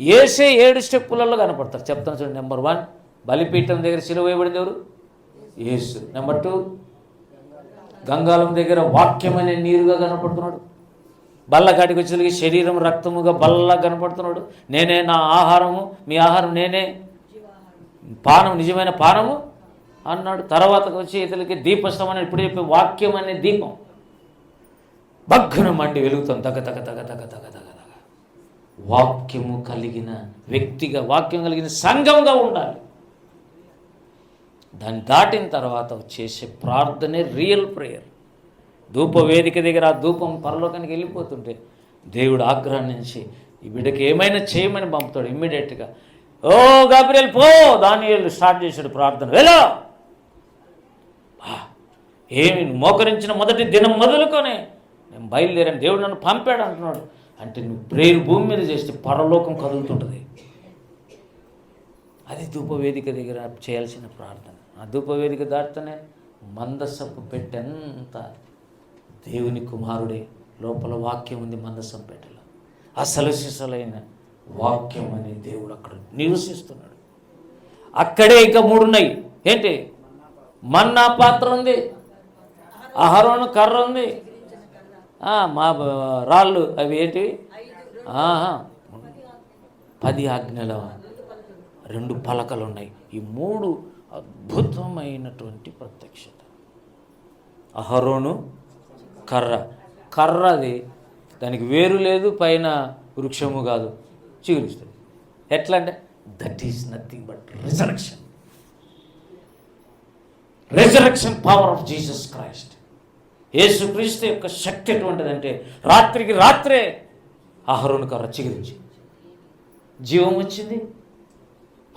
ఏసే ఏడు స్టెప్పులలో కనపడతారు. చెప్తాను చూడండి నెంబర్ వన్ బలిపీఠం దగ్గర సిలువ వేయబడింది ఎవరు? ఏసు నెంబర్ టూ గంగాలం దగ్గర వాక్యం అనే నీరుగా కనపడుతున్నాడు. బల్లకాటికి వచ్చేసరికి శరీరం రక్తముగా బల్ల కనపడుతున్నాడు. నేనే నా ఆహారము మీ ఆహారం నేనే. పానం నిజమైన పానము అన్నాడు. తర్వాత వచ్చి ఇతరులకి దీపస్తం అని ఇప్పుడు చెప్పే వాక్యం అనే దీపం. బగ్గున మండి వెలుగుతాం తగ తగ తగ తగ తగ తగ. వాక్యము కలిగిన వ్యక్తిగా వాక్యం కలిగిన సంఘంగా ఉండాలి. దాన్ని దాటిన తర్వాత చేసే ప్రార్థనే రియల్ ప్రేయర్ ధూప వేదిక దగ్గర ఆ ధూపం పరలోకానికి వెళ్ళిపోతుంటే దేవుడు ఆగ్రహించి ఈ బిడ్డకి ఏమైనా చేయమని పంపుతాడు ఇమ్మీడియట్గా ఓ గాబ్రియల్ పో! దానియేలు స్టార్ట్ చేశాడు ప్రార్థన. వెళ్ళో! ఆ, ఏమి మోకరించిన మొదటి దినం మొదలుకొని నేను బయలుదేరాను. దేవుడు నన్ను పంపాడు అంటున్నాడు. అంటే నువ్వు ప్రేయర్ భూమి మీద చేస్తే పరలోకం కదులుతుంటుంది. అది ధూపవేదిక దగ్గర చేయాల్సిన ప్రార్థన. ఆ ధూపవేదిక దాటితేనే మందసపు పెట్టెంత దేవుని కుమారుడే లోపల వాక్యం ఉంది మందసం పెట్టెలో. అసలు సిసలైన వాక్యం అనే దేవుడు అక్కడ నివసిస్తున్నాడు. అక్కడే ఇంకా మూడున్నాయి. ఏంటి? మన్నా పాత్ర ఉంది అహరోను కర్ర ఉంది మా రాళ్ళు అవి ఏంటివి? పది ఆజ్ఞల రెండు పలకలు ఉన్నాయి. ఈ మూడు అద్భుతమైనటువంటి ప్రత్యక్షత. అహరోను కర్ర. కర్రది దానికి వేరు లేదు పైన వృక్షము కాదు. చిగురిస్తుంది ఎట్లా అంటే that is nothing but resurrection resurrection power of Jesus Christ యేసుక్రీస్తు యొక్క శక్తి ఎటువంటిదంటే రాత్రికి రాత్రే ఆహరోను కర్ర చిగురించి జీవం వచ్చింది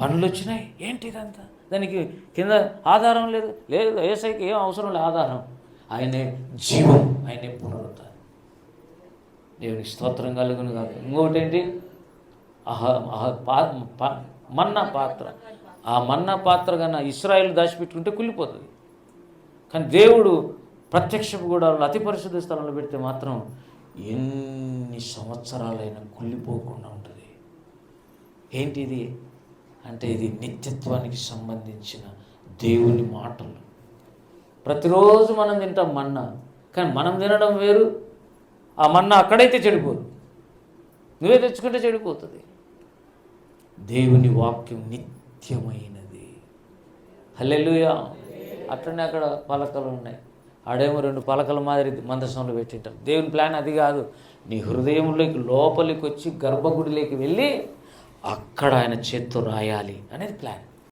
పనులు వచ్చినాయి. ఏంటి ఇదంతా? దానికి కింద ఆధారం లేదు. లేదు ఏసైకి ఏం అవసరం లేదు ఆధారం. ఆయనే జీవం ఆయనే పునరుద్ధారం దేవునికి స్తోత్రం కలుగును కాదు ఇంకొకటి ఏంటి అహ అహ పా- మన్నా పాత్ర. ఆ మన్నా పాత్ర కన్నా ఇస్రాయిల్ దాచిపెట్టుకుంటే కుళ్ళిపోతుంది. కానీ దేవుడు ప్రత్యక్షపు గుడాలను అతి పరిశుద్ధ స్థలంలో పెడితే మాత్రం ఎన్ని సంవత్సరాలైనా కుళ్ళిపోకుండా ఉంటుంది. ఏంటి ఇది అంటే ఇది నిత్యత్వానికి సంబంధించిన దేవుని మాటలు. ప్రతిరోజు మనం తింటాం మన్నా కానీ మనం తినడం వేరు. ఆ మన్నా అక్కడైతే చెడిపోదు. నువ్వే తెచ్చుకుంటే చెడిపోతుంది. దేవుని వాక్యం నిత్యమైనది. హల్లెలుయా. అట్లనే అక్కడ పలకలు ఉన్నాయి. ఆడేమో రెండు పలకల మాదిరి మందసంలో పెట్టింటారు దేవుని ప్లాన్ అది కాదు. నీ హృదయంలోకి లోపలికి వచ్చి గర్భగుడిలోకి వెళ్ళి అక్కడ ఆయన చేత్తో రాయాలి అనేది ప్లాన్.